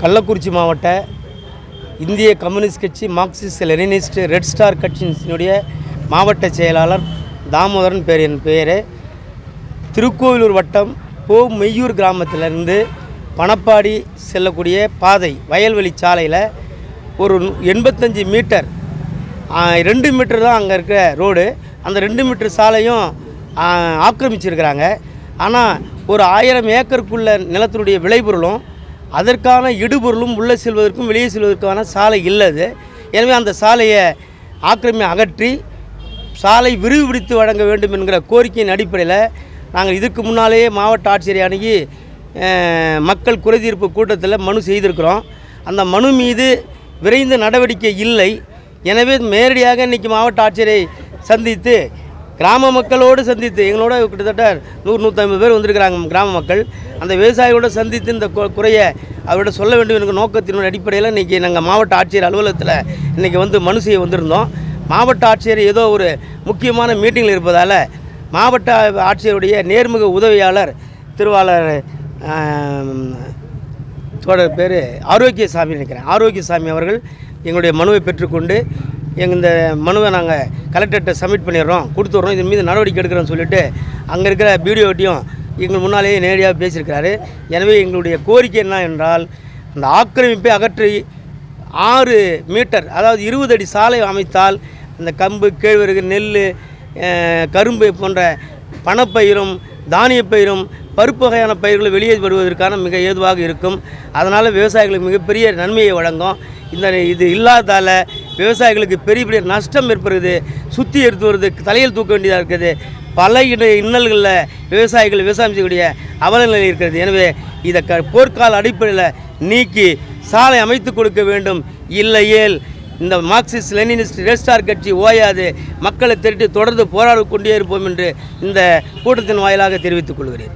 கள்ளக்குறிச்சி மாவட்ட இந்திய கம்யூனிஸ்ட் கட்சி மார்க்சிஸ்ட் லெனினிஸ்ட் ரெட் ஸ்டார் கட்சியினுடைய மாவட்ட செயலாளர் தாமோதரன் பேர் என் பெயர். திருக்கோவிலூர் வட்டம் போ மெய்யூர் கிராமத்திலிருந்து பணப்பாடி செல்லக்கூடிய பாதை வயல்வெளி சாலையில் ஒரு எண்பத்தஞ்சு மீட்டர் ரெண்டு மீட்டர் தான் அங்கே இருக்கிற ரோடு. அந்த ரெண்டு மீட்டர் சாலையும் ஆக்கிரமிச்சிருக்கிறாங்க. ஆனால் ஒரு ஆயிரம் ஏக்கருக்குள்ள நிலத்தினுடைய விளைபொருளும் அதற்கான இடுபொருளும் உள்ளே செல்வதற்கும் வெளியே செல்வதற்கான சாலை இல்லது. எனவே அந்த சாலையை ஆக்கிரமி அகற்றி சாலை விரிவுபடுத்தி வழங்க வேண்டும் என்கிற கோரிக்கையின் அடிப்படையில் நாங்கள் இதற்கு முன்னாலேயே மாவட்ட ஆட்சியரை அணுகி மக்கள் குறைதீர்ப்பு கூட்டத்தில் மனு செய்திருக்கிறோம். அந்த மனு மீது விரைந்த நடவடிக்கை இல்லை. எனவே நேரடியாக இன்றைக்கி மாவட்ட ஆட்சியரை சந்தித்து கிராம மக்களோடு சந்தித்து எங்களோட கிட்டத்தட்ட நூறு நூற்றம்பது பேர் வந்திருக்கிறாங்க கிராம மக்கள். அந்த விவசாயிகளோட சந்தித்து இந்த கு- குறையை அவர்கிட்ட சொல்ல வேண்டும் என்ற நோக்கத்தினோட அடிப்படையில் இன்றைக்கி நாங்கள் மாவட்ட ஆட்சியர் அலுவலகத்தில் இன்றைக்கி வந்து மனு செய்ய வந்திருந்தோம். மாவட்ட ஆட்சியர் ஏதோ ஒரு முக்கியமான மீட்டிங்கில் இருப்பதால் மாவட்ட ஆட்சியருடைய நேர்முக உதவியாளர் திருவாளர் ஆம், தோழர் பேர் ஆரோக்கியசாமி நினைக்கிறேன். ஆரோக்கியசாமி அவர்கள் எங்களுடைய மனுவை பெற்றுக்கொண்டு எங்கள் இந்த மனுவை நாங்கள் கலெக்டர்கிட்ட சப்மிட் பண்ணிடுறோம் கொடுத்துட்றோம். இதன் மீது நடவடிக்கை எடுக்கிறோன்னு சொல்லிட்டு அங்கே இருக்கிற பிடிஓட்டியும் எங்கள் முன்னாலேயே நேரடியாக பேசியிருக்கிறாரு. எனவே எங்களுடைய கோரிக்கை என்ன என்றால் அந்த ஆக்கிரமிப்பை அகற்றி ஆறு மீட்டர் அதாவது இருபது அடி சாலை அமைத்தால் அந்த கம்பு கேழ்வரகு நெல் கரும்பு போன்ற பணப்பயிரும் தானியப்பயிரும் பருப்பு வகையான பயிர்கள் வெளியே வருவதற்கான மிக ஏதுவாக இருக்கும். அதனால் விவசாயிகளுக்கு மிகப்பெரிய நன்மையை வழங்கும். இந்த இது இல்லாதால விவசாயிகளுக்கு பெரிய பெரிய நஷ்டம் ஏற்படுது சுற்றி எடுத்து வருது தலையில் தூக்க வேண்டியதாக இருக்குது. பல இட இன்னல்களில் விவசாயிகள் விவசாயம் செய்யக்கூடிய அவல நிலை இருக்கிறது. எனவே இதை க போர்க்கால அடிப்படையில் நீக்கி சாலை அமைத்து கொடுக்க வேண்டும். இல்லையேல் இந்த மார்க்சிஸ்ட் லெனினிஸ்ட் ரெஸ்டார் கட்சி ஓயாது. மக்களை திரட்டி தொடர்ந்து போராடி கொண்டே இருப்போம் என்று இந்த கூட்டத்தின் வாயிலாக தெரிவித்துக் கொள்கிறேன்.